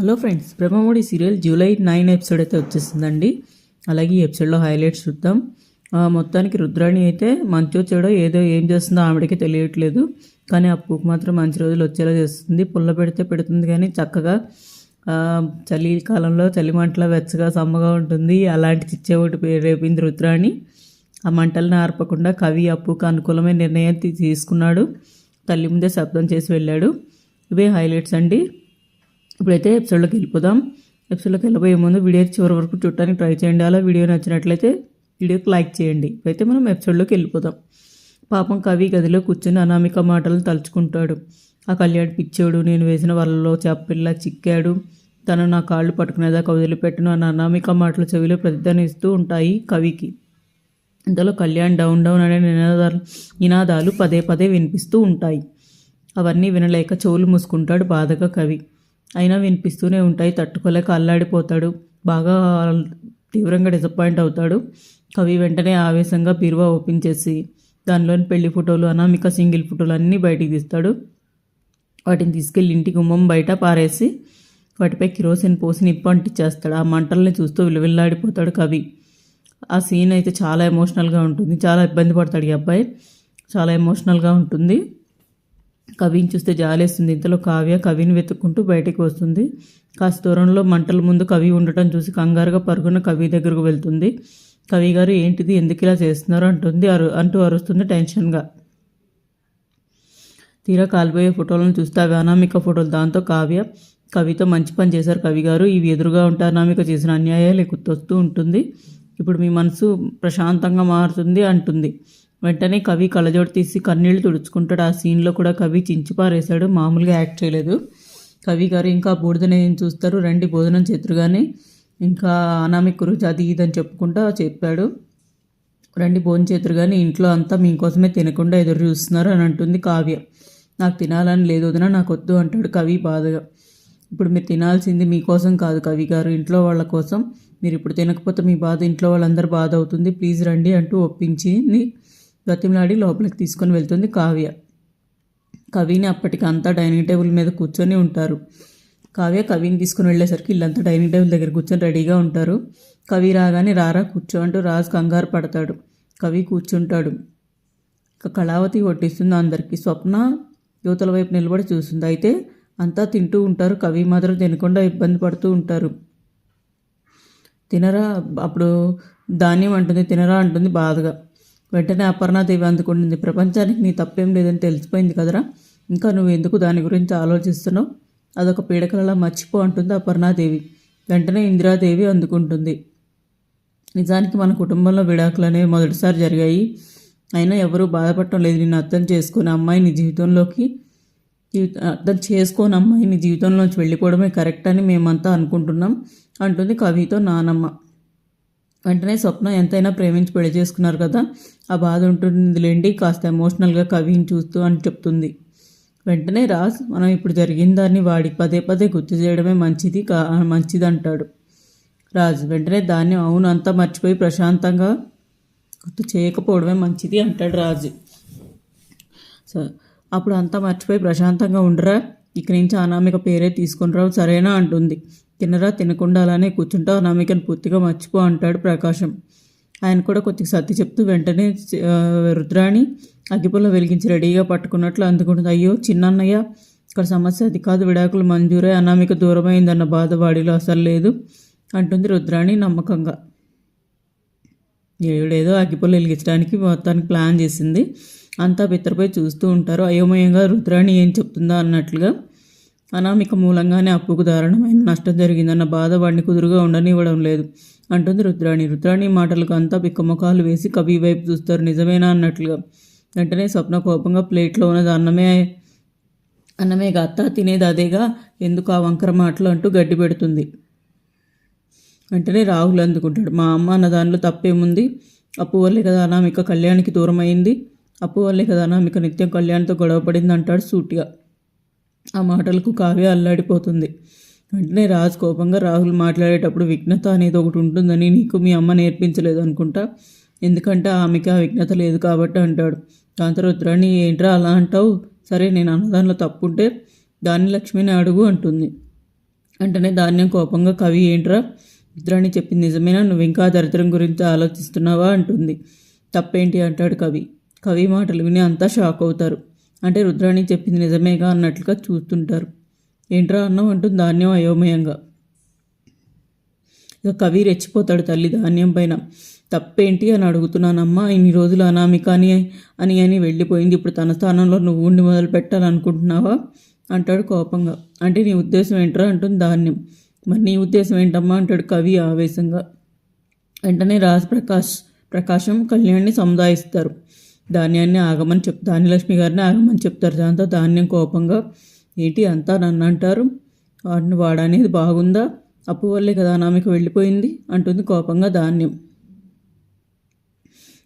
Hello friends Brahmamudi serial July nine episode అయితే వచ్చేసిందండి. అలాగే ఈ ఎపిసోడ్లో హైలైట్స్ చూద్దాం. ఆ, మొత్తానికి రుద్రాణి అయితే మంచో చెడో ఏదో ఏం చేస్తుందో ఆవిడకి తెలియట్లేదు. కానీ అప్పుకు మాత్రం మంచి రోజులు వచ్చేలా చేస్తుంది. పుల్ల పెడితే పెడుతుంది కానీ చక్కగా చలికాలంలో చలి కాలంలో చలి మంటల వెచ్చగా సమ్మగా ఉంటుంది. అలాంటి చిచ్చే ఒకటి రేపింది రుద్రాణి. ఆ మంటలను ఆర్పకుండా కవి అప్పుకు అనుకూలమైన నిర్ణయం తీసుకున్నాడు. తల్లి ముందే శబ్దం చేసి వెళ్ళాడు. ఇవే హైలైట్స్ అండి. ఇప్పుడైతే ఎపిసోడ్లోకి వెళ్ళిపోదాం. ఎపిసోడ్లోకి వెళ్ళిపోయే ముందు వీడియో చివరి వరకు చూడటానికి ట్రై చేయండి. అలా వీడియో నచ్చినట్లయితే వీడియోకి లైక్ చేయండి. ఇప్పుడైతే మనం ఎపిసోడ్లోకి వెళ్ళిపోదాం. పాపం కవి గదిలో కూర్చొని అనామిక మాటలు తలుచుకుంటాడు. ఆ కళ్యాణ్ పిచ్చాడు నేను వేసిన వలలో చేపపిల్ల చిక్కాడు. తను నా కాళ్ళు పట్టుకునేదాకా వదిలిపెట్టను అన్న అనామిక మాటలు చెవిలో ప్రతిధ్వనిస్తూ ఉంటాయి కవికి. ఇంతలో కళ్యాణ్ డౌన్ డౌన్ అనే నినాదాలు నినాదాలు పదే పదే వినిపిస్తూ ఉంటాయి. అవన్నీ వినలేక చెవులు మూసుకుంటాడు బాధగా కవి. అయినా వినిపిస్తూనే ఉంటాయి. తట్టుకోలేక అల్లాడిపోతాడు. బాగా తీవ్రంగా డిసప్పాయింట్ అవుతాడు. కవి వెంటనే ఆవేశంగా బీరువా ఓపెన్ చేసి దానిలోని పెళ్ళి ఫోటోలు అనామిక సింగిల్ ఫోటోలు అన్నీ బయటికి తీస్తాడు. వాటిని తీసుకెళ్ళి ఇంటి గుమ్మం బయట పారేసి వాటిపై కిరోసిన్ పోసి నిప్పు అంటిచ్చేస్తాడు. ఆ మంటల్ని చూస్తూ విలువిల్లాడిపోతాడు కవి. ఆ సీన్ అయితే చాలా ఎమోషనల్గా ఉంటుంది. చాలా ఇబ్బంది పడతాడు ఈ అబ్బాయి. చాలా ఎమోషనల్గా ఉంటుంది. కవిని చూస్తే జాలేస్తుంది. ఇంతలో కావ్య కవిని వెతుక్కుంటూ బయటికి వస్తుంది. కాస్త దూరంలో మంటల ముందు కవి ఉండటం చూసి కంగారుగా పరుగున కవి దగ్గరకు వెళ్తుంది. కవి గారు ఏంటిది? ఎందుకు ఇలా చేస్తున్నారు? అంటుంది అరు అంటూ అరుస్తుంది టెన్షన్గా. తీరా కాలిపోయే ఫోటోలను చూస్తే అవి అనామిక ఫోటోలు. దాంతో కావ్య కవితో మంచి పని చేశారు. కవి గారు ఇవి ఎదురుగా ఉంటే అనామిక చేసిన అన్యాయాలు గుర్తొస్తూ ఉంటుంది. ఇప్పుడు మీ మనసు ప్రశాంతంగా మారుతుంది అంటుంది. వెంటనే కవి కళ్ళజోడు తీసి కన్నీళ్ళు తుడుచుకుంటాడు. ఆ సీన్లో కూడా కవి చించిపారేశాడు మామూలుగా యాక్ట్ చేయలేదు. కవి గారు ఇంకా బూడిదని ఏం చూస్తారు. రండి భోజనం చేతురుగానే ఇంకా అనామిక్ గురించి అది ఇదని చెప్పుకుంటా చెప్పాడు. రండి భోజనం చేతురు కానీ ఇంట్లో అంతా మీకోసమే తినకుండా ఎదురు చూస్తున్నారు అని అంటుంది కావ్య. నాకు తినాలని లేదు వదిన నాకు వద్దు అంటాడు కవి బాధగా. ఇప్పుడు మీరు తినాల్సింది మీకోసం కాదు కవి గారు ఇంట్లో వాళ్ళ కోసం. మీరు ఇప్పుడు తినకపోతే మీ బాధ ఇంట్లో వాళ్ళందరూ బాధ అవుతుంది. ప్లీజ్ రండి అంటూ ఒప్పించింది బ్రతిమలాడి లోపలికి తీసుకొని వెళ్తుంది కావ్య. కవిని అప్పటికి అంతా డైనింగ్ టేబుల్ మీద కూర్చొని ఉంటారు. కావ్య కవిని తీసుకుని వెళ్ళేసరికి ఇల్లంతా డైనింగ్ టేబుల్ దగ్గర కూర్చొని రెడీగా ఉంటారు. కవి రాగానే రారా కూర్చో అంటూ రాజు కంగారు పడతాడు. కవి కూర్చుంటాడు. కళావతి వడ్డిస్తుంది అందరికీ. స్వప్న యువతల వైపు నిలబడి చూస్తుంది. అయితే అంతా తింటూ ఉంటారు. కవి మాత్రం తినకుండా ఇబ్బంది పడుతూ ఉంటారు. తినరా అప్పుడు ధాన్యం అంటుంది. తినరా అంటుంది బాధగా. వెంటనే అపర్ణాదేవి అందుకుంటుంది ప్రపంచానికి నీ తప్పేం లేదని తెలిసిపోయింది కదరా. ఇంకా నువ్వు ఎందుకు దాని గురించి ఆలోచిస్తున్నావు? అదొక పీడకలలా మర్చిపో అంటుంది అపర్ణాదేవి. వెంటనే ఇందిరాదేవి అందుకుంటుంది. నిజానికి మన కుటుంబంలో విడాకులు అనేవి మొదటిసారి జరిగాయి. అయినా ఎవరూ బాధపడటం లేదు. నేను అర్థం చేసుకుని అమ్మాయిని జీవితంలోకి అర్థం చేసుకోని అమ్మాయిని జీవితంలోంచి వెళ్ళిపోవడమే కరెక్ట్ అని మేమంతా అనుకుంటున్నాం అంటుంది కవితో నానమ్మ. వెంటనే స్వప్న ఎంతైనా ప్రేమించి పెళ్ళి చేసుకున్నారు కదా. ఆ బాధ ఉంటుందిలేండి కాస్త ఎమోషనల్గా కవిని చూస్తూ అని చెప్తుంది. వెంటనే రాజ్ మనం ఇప్పుడు జరిగిన దాన్ని వాడికి పదే పదే గుర్తు చేయడమే మంచిది కా మంచిది అంటాడు రాజ్ వెంటనే దాన్ని అవును అంతా మర్చిపోయి ప్రశాంతంగా గుర్తు చేయకపోవడమే మంచిది అంటాడు రాజు. సో అప్పుడు అంతా మర్చిపోయి ప్రశాంతంగా ఉండరా? ఇక నుంచి అనామిక పేరే తీసుకుని రావు సరేనా అంటుంది. తినరా తినకుండా అలానే కూర్చుంటా అనామికను పూర్తిగా మర్చిపో అంటాడు ప్రకాశం. ఆయన కూడా కొద్దిగా సర్ది చెప్తూ వెంటనే రుద్రాణి అగ్గిపుల్ల వెలిగించి రెడీగా పట్టుకున్నట్లు అందుకుంటుంది. అయ్యో చిన్నన్నయ్య ఇక్కడ సమస్య అది కాదు విడాకులు మంజూరే అనామిక దూరమైందన్న బాధ వాడిలో అసలు లేదు అంటుంది రుద్రాణి నమ్మకంగా. ఏడేదో అగ్గిపుల్ల వెలిగించడానికి మొత్తానికి ప్లాన్ చేసింది. అంతా పిత్రపై చూస్తూ ఉంటారు. అయోమయంగా రుద్రాణి ఏం చెప్తుందా అన్నట్లుగా అనామిక మూలంగానే అప్పుకు దారుణమైన నష్టం జరిగిందన్న బాధ వాడిని కుదురుగా ఉండనివ్వడం లేదు. అంటుంది రుద్రాణి. రుద్రాణి మాటలకు అంతా పిక్కముఖాలు వేసి కవి వైపు చూస్తారు. నిజమేనా అన్నట్లుగా. వెంటనే స్వప్న కోపంగా ప్లేట్లో ఉన్నది అన్నమే అన్నమే అత్త తినేది అదేగా ఎందుకు ఆ వంకర మాటలు అంటూ గడ్డి పెడుతుంది. వెంటనే రాహుల్ అందుకుంటాడు. మా అమ్మ అన్న దానిలో తప్పేముంది? అప్పు వల్లే కదా అనామిక కళ్యాణికి దూరం అయింది అప్పు వల్లే కదా అనామిక నిత్యం కళ్యాణ్తో గొడవపడింది అంటాడు సూటిగా. ఆ మాటలకు కావ్య అల్లాడిపోతుంది. వెంటనే రాజ్ కోపంగా రాహుల్ మాట్లాడేటప్పుడు విఘ్నత అనేది ఒకటి ఉంటుందని నీకు మీ అమ్మ నేర్పించలేదు అనుకుంటా? ఎందుకంటే ఆమెకి ఆ విఘ్నత లేదు కాబట్టి అంటాడు. దాంతో రుద్రాణి ఏంట్రా అలా అంటావు? సరే నేను అన్నదానిలో తప్పుంటే దాన్ని లక్ష్మిని అడుగు అంటుంది. వెంటనే ధాన్యం కోపంగా కవి ఏంట్రా? రుద్రాణి చెప్పింది నిజమేనా? నువ్వు ఇంకా దరిద్రం గురించి ఆలోచిస్తున్నావా? అంటుంది. తప్పేంటి? అంటాడు కవి. కవి మాటలు విని అంతా షాక్ అవుతారు. అంటే రుద్రాణి చెప్పింది నిజమేగా అన్నట్లుగా చూస్తుంటారు. ఏంట్రా అన్నం అంటుంది ధాన్యం అయోమయంగా. ఇక కవి రెచ్చిపోతాడు తల్లి ధాన్యం పైన. తప్పేంటి అని అడుగుతున్నానమ్మా ఇన్ని రోజులు అనామిక అని అని అని వెళ్ళిపోయింది. ఇప్పుడు తన స్థానంలో నువ్వు ఉండి మొదలు పెట్టాలనుకుంటున్నావా అంటాడు కోపంగా. అంటే నీ ఉద్దేశం ఏంట్రా అంటుంది ధాన్యం. మరి నీ ఉద్దేశం ఏంటమ్మా? అంటాడు కవి ఆవేశంగా. వెంటనే రాజ్ ప్రకాష్ ప్రకాశం కళ్యాణ్ని సముదాయిస్తారు. ధాన్యాన్ని ఆగమని చెప్ ధాన్యలక్ష్మి గారిని ఆగమని చెప్తారు. దాంతో ధాన్యం కోపంగా ఏంటి అంతా నన్ను అంటారు? వాటిని వాడనేది బాగుందా? అప్పు వల్లే కదా అనామిక వెళ్ళిపోయింది? అంటుంది కోపంగా ధాన్యం.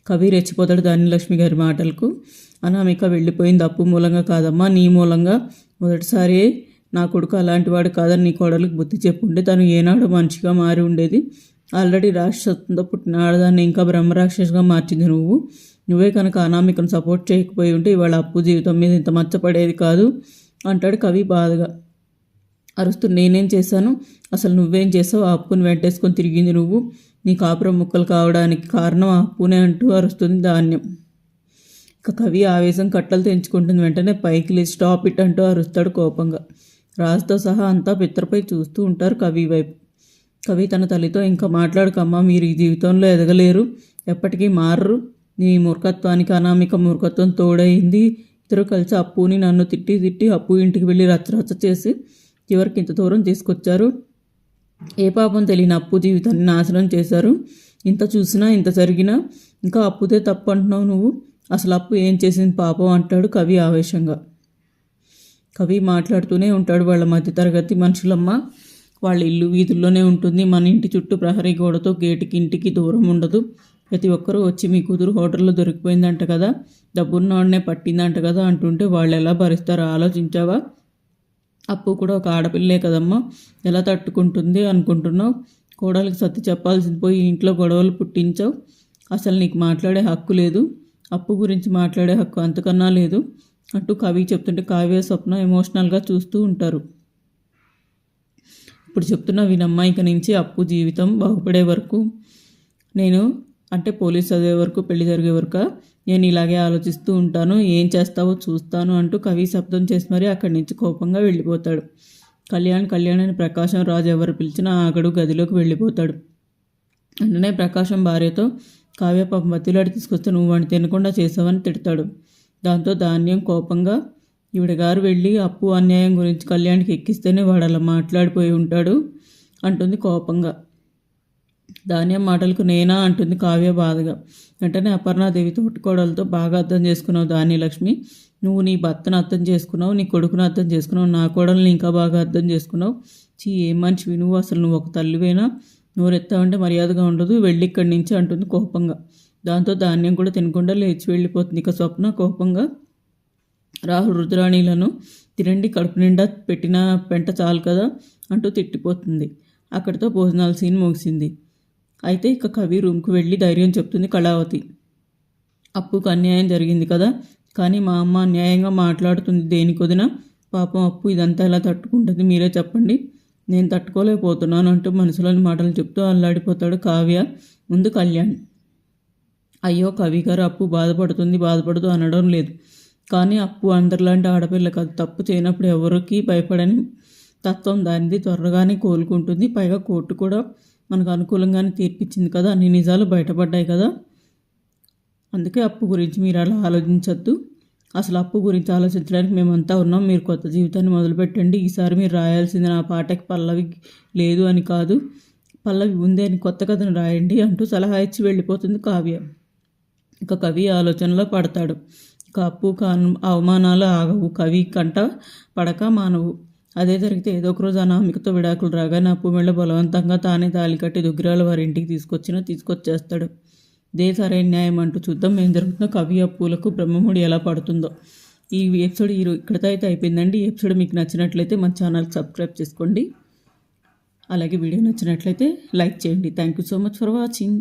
కవి రెచ్చిపోతాడు ధాన్యలక్ష్మి గారి మాటలకు. అనామిక వెళ్ళిపోయింది అప్పు మూలంగా కాదమ్మా నీ మూలంగా. మొదటిసారి నా కొడుకు అలాంటి వాడు కాదని నీ కోడలకు బుద్ధి చెప్పుంటే తను ఏనాడు మనిషిగా మారి ఉండేది. ఆల్రెడీ రాక్షసత్వంతో పుట్టిన ఆడదాన్ని ఇంకా బ్రహ్మరాక్షసుగా మార్చింది నువ్వు. నువ్వే కనుక అనామికను సపోర్ట్ చేయకపోయి ఉంటే ఇవాళ అప్పు జీవితం మీద ఇంత మచ్చపడేది కాదు అంటాడు కవి బాధగా. అరుస్తూ నేనేం చేశాను? అసలు నువ్వేం చేసావు ఆ అప్పుని వెంటేసుకొని తిరిగింది నువ్వు. నీ కాపురం ముక్కలు కావడానికి కారణం ఆ అప్పునే అంటూ అరుస్తుంది ధాన్యం. ఇక కవి ఆవేశం కట్టలు తెంచుకుంటుంది వెంటనే పైకి లేచి స్టాప్ ఇట్ అంటూ అరుస్తాడు కోపంగా. రాజుతో సహా అంతా పిత్రపై చూస్తూ ఉంటారు కవి వైపు. కవి తన తల్లితో ఇంకా మాట్లాడుకమ్మా మీరు ఈ జీవితంలో ఎదగలేరు. ఎప్పటికీ మారరు. నీ మూర్ఖత్వానికి అనామిక మూర్ఖత్వం తోడైంది ఇద్దరు కలిసి అప్పుని నన్ను తిట్టి తిట్టి అప్పు ఇంటికి వెళ్ళి రచ్చరచ్చ చేసి చివరికి ఇంత దూరం తీసుకొచ్చారు. ఏ పాపం తెలియని అప్పు జీవితాన్ని నాశనం చేశారు. ఇంత చూసినా ఇంత జరిగినా ఇంకా అప్పుదే తప్పు అంటున్నావు నువ్వు. అసలు అప్పు ఏం చేసింది పాపం అంటాడు కవి ఆవేశంగా. కవి మాట్లాడుతూనే ఉంటాడు వాళ్ళ మధ్యతరగతి మనుషులమ్మ. వాళ్ళ ఇల్లు వీధుల్లోనే ఉంటుంది. మన ఇంటి చుట్టూ ప్రహరీ గోడతో గేటుకి ఇంటికి దూరం ఉండదు. ప్రతి ఒక్కరూ వచ్చి మీ కూతురు హోటల్లో దొరికిపోయిందంట కదా డబ్బున్నోడనే పట్టిందంట కదా అంటుంటే వాళ్ళు ఎలా భరిస్తారో ఆలోచించావా? అప్పు కూడా ఒక ఆడపిల్లే కదమ్మా ఎలా తట్టుకుంటుంది అనుకుంటున్నావు? కోడలికి సత్తి చెప్పాల్సింది పోయి ఇంట్లో గొడవలు పుట్టించావు? అసలు నీకు మాట్లాడే హక్కు లేదు అప్పు గురించి మాట్లాడే హక్కు అంతకన్నా లేదు అంటూ కవి చెప్తుంటే కావ్య స్వప్న ఎమోషనల్గా చూస్తూ ఉంటారు. ఇప్పుడు చెప్తున్న వినమ్మాయిక నుంచి అప్పు జీవితం బాగుపడే వరకు. నేను అంటే పోలీస్ చదివే వరకు పెళ్ళి జరిగే వరకు నేను ఇలాగే ఆలోచిస్తూ ఉంటాను. ఏం చేస్తావో చూస్తాను అంటూ కవి శబ్దం చేసి మరీ అక్కడి నుంచి కోపంగా వెళ్ళిపోతాడు. కళ్యాణ్ కళ్యాణ్ అని ప్రకాశం రాజు ఎవరు పిలిచినా ఆగడు గదిలోకి వెళ్ళిపోతాడు. వెంటనే ప్రకాశం భార్యతో కావ్య పాప మత్తిలాడి తీసుకొస్తే నువ్వు వాడిని తినకుండా చేసావని తిడతాడు. దాంతో ధాన్యం కోపంగా ఈవిడ గారు వెళ్ళి అప్పు అన్యాయం గురించి కళ్యాణ్కి ఎక్కిస్తేనే వాడు అలా మాట్లాడిపోయి ఉంటాడు అంటుంది కోపంగా. ధాన్యం మాటలకు నేనా అంటుంది కావ్య బాధగా. వెంటనే అపర్ణాదేవి తోటికోడలతో బాగా అర్థం చేసుకున్నావు ధాన్యలక్ష్మి. నువ్వు నీ భర్తను అర్థం చేసుకున్నావు నీ కొడుకును అర్థం చేసుకున్నావు నా కోడల్ని ఇంకా బాగా అర్థం చేసుకున్నావు. చీ ఏం మనిషివి నువ్వు? అసలు నువ్వు ఒక తల్లివేనా? నోరెత్తావంటే మర్యాదగా ఉండదు వెళ్ళి ఇక్కడి నుంచి అంటుంది కోపంగా. దాంతో ధాన్యం కూడా తినకుండా లేచి వెళ్ళిపోతుంది. ఇక స్వప్న కోపంగా రాహుల్ రుద్రాణిలను తినండి కడుపు నిండా పెట్టిన పెంట చాలు కదా అంటూ తిట్టిపోతుంది. అక్కడితో భోజనాల సీన్ ముగిసింది. అయితే ఇక కవి రూమ్కి వెళ్ళి ధైర్యం చెప్తుంది కళావతి. అప్పుకు అన్యాయం జరిగింది కదా? కానీ మా అమ్మ అన్యాయంగా మాట్లాడుతుంది దేనికొదిన? పాపం అప్పు ఇదంతా ఎలా తట్టుకుంటుంది మీరే చెప్పండి. నేను తట్టుకోలేకపోతున్నాను అంటూ మనసులోని మాటలు చెప్తూ అల్లాడిపోతాడు కావ్య. ముందు కళ్యాణ్. అయ్యో కవి గారు అప్పు బాధపడుతుంది బాధపడుతూ అనడం లేదు. కానీ అప్పు అందరిలాంటి ఆడపిల్ల కాదు. తప్పు చేయనప్పుడు ఎవరికి భయపడని తత్వం దానిది త్వరగానే కోలుకుంటుంది. పైగా కోర్టు కూడా మనకు అనుకూలంగానే తీర్పిచ్చింది కదా అన్ని నిజాలు బయటపడ్డాయి కదా. అందుకే అప్పు గురించి మీరు అలా ఆలోచించద్దు. అసలు అప్పు గురించి ఆలోచించడానికి మేమంతా ఉన్నాం. మీరు కొత్త జీవితాన్ని మొదలుపెట్టండి. ఈసారి మీరు రాయాల్సింది నా పాటకి పల్లవి లేదు అని కాదు. పల్లవి ఉంది అని కొత్త కథను రాయండి అంటూ సలహా ఇచ్చి వెళ్ళిపోతుంది కావ్య. ఇక కవి ఆలోచనలో పడతాడు. ఇక అప్పు కాను అవమానాలు ఆగవు. కవి కంట పడక మానవు. అదే జరిగితే ఏదో ఒక రోజు అనామికతో విడాకులు రాగానే అప్పు బలవంతంగా తానే తాలి కట్టి దుగ్గిరాల వారి ఇంటికి తీసుకొచ్చినా తీసుకొచ్చేస్తాడు. దే సరైన న్యాయం అంటూ చూద్దాం ఏం జరుగుతుందో. కవి అప్పులకు బ్రహ్మముడి ఎలా పడుతుందో. ఈ ఎపిసోడ్ ఈ ఇక్కడితో అయితే అయిపోయిందండి. ఈ ఎపిసోడ్ మీకు నచ్చినట్లయితే మన ఛానల్కి సబ్స్క్రైబ్ చేసుకోండి. అలాగే వీడియో నచ్చినట్లయితే లైక్ చేయండి. Thank you so much for watching.